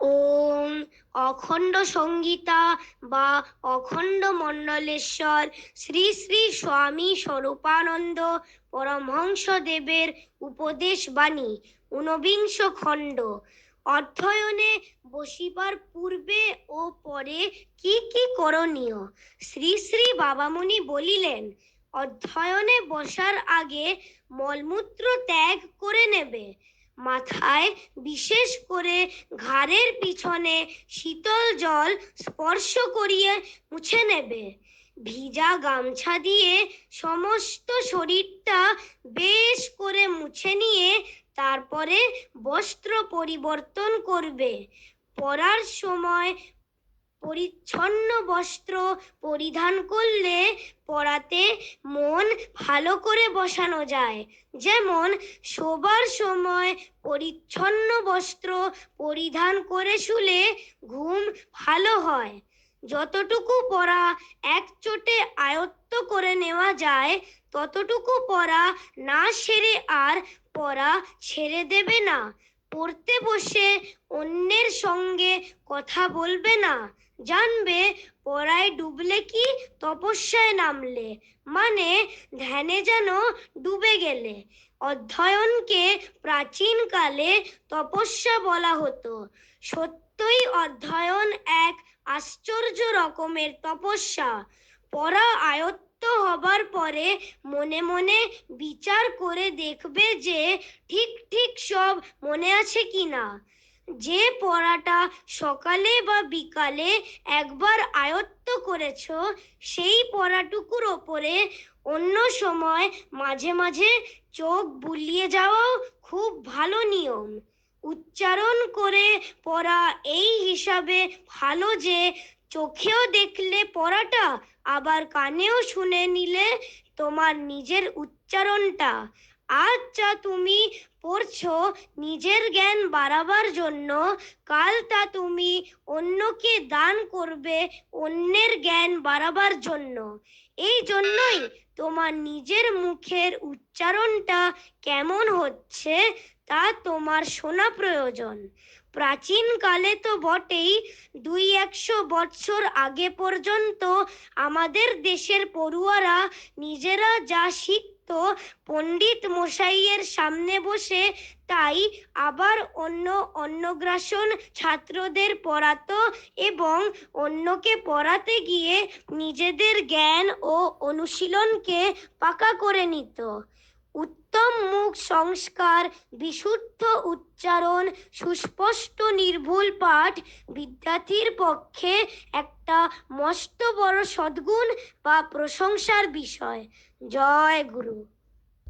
ওম অখণ্ড সঙ্গীতা বা অখণ্ড মণ্ডলেশ্বর, শ্রী শ্রী স্বামী স্বরূপানন্দ পরমহংস দেবের উপদেশ বাণী, ঊনবিংশ খণ্ড। অধ্যয়নে বসিবার পূর্বে ও পরে কি কি করণীয়? শ্রী শ্রী বাবামণি বলিলেন, অধ্যয়নে বসার আগে মলমূত্র ত্যাগ করে নেবে। মাথায় বিশেষ করে ঘাড়ের পিছনে শীতল জল স্পর্শ করিয়ে মুছে নেবে। ভিজা গামছা দিয়ে সমস্ত শরীরটা বেশ করে মুছে নিয়ে তারপরে বস্ত্র পরিবর্তন করবে। পরার সময় পরিচ্ছন্ন বস্ত্র পরিধান করলে পড়াতে মন ভালো করে বসানো যায়। যেমন, শোবার সময় পরিচ্ছন্ন বস্ত্র পরিধান করে শুলে ঘুম ভালো হয়। যতটুকু পড়া এক চোটে আয়ত্ত করে নেওয়া যায়, ততটুকু পড়া না সেরে আর পড়া ছেড়ে দেবে না। পড়তে বসে অন্যের সঙ্গে কথা বলবে না। জানবে, পড়ায় ডুবলে কি, তপস্যায় নামলে। মানে ধ্যানে যেন ডুবে গেলে। অধ্যয়নকে প্রাচীনকালে তপস্যা বলা হতো। সত্যই অধ্যয়ন এক আশ্চর্য রকমের তপস্যা। পড়া আয়ত্ত হবার পরে মনে মনে বিচার করে দেখবে যে ঠিক ঠিক সব মনে আছে কিনা। যে পড়াটা সকালে বা বিকালে একবার আয়ত্ত করেছ, সেই পড়াটুকুর ওপরে অন্য সময় মাঝে মাঝে চোখ বুলিয়ে যাওয়াও খুব ভালো নিয়ম। উচ্চারণ করে পড়া এই হিসাবে ভালো যে চোখেও দেখলে পড়াটা, আবার কানেও শুনে নিলে তোমার নিজের উচ্চারণটা। আচ্ছা তুমি পড়ছো নিজের জ্ঞান বাড়াবার জন্য, কাল তা তুমি অন্যকে দান করবে অন্যের জ্ঞান বাড়াবার জন্য। এই জন্যই তোমার নিজের মুখের উচ্চারণটা কেমন হচ্ছে তা তোমার শোনা প্রয়োজন। প্রাচীনকালে তো বটেই, দুই একশো বৎসর আগে পর্যন্ত আমাদের দেশের পড়ুয়ারা নিজেরা যা শিখত পণ্ডিত মশাইয়ের সামনে বসে, তাই আবার অন্য অন্নগ্রাসন ছাত্রদের পড়াতো এবং অন্যকে পড়াতে গিয়ে নিজেদের জ্ঞান ও অনুশীলনকে পাকা করে নিত। উত্তম মুখ সংস্কার, বিশুদ্ধ উচ্চারণ, সুস্পষ্ট নির্ভুল পাঠ, বিদ্যার্থীর পক্ষে একটা মস্ত বড় সদ্গুণ বা প্রশংসার বিষয়। জয় গুরু।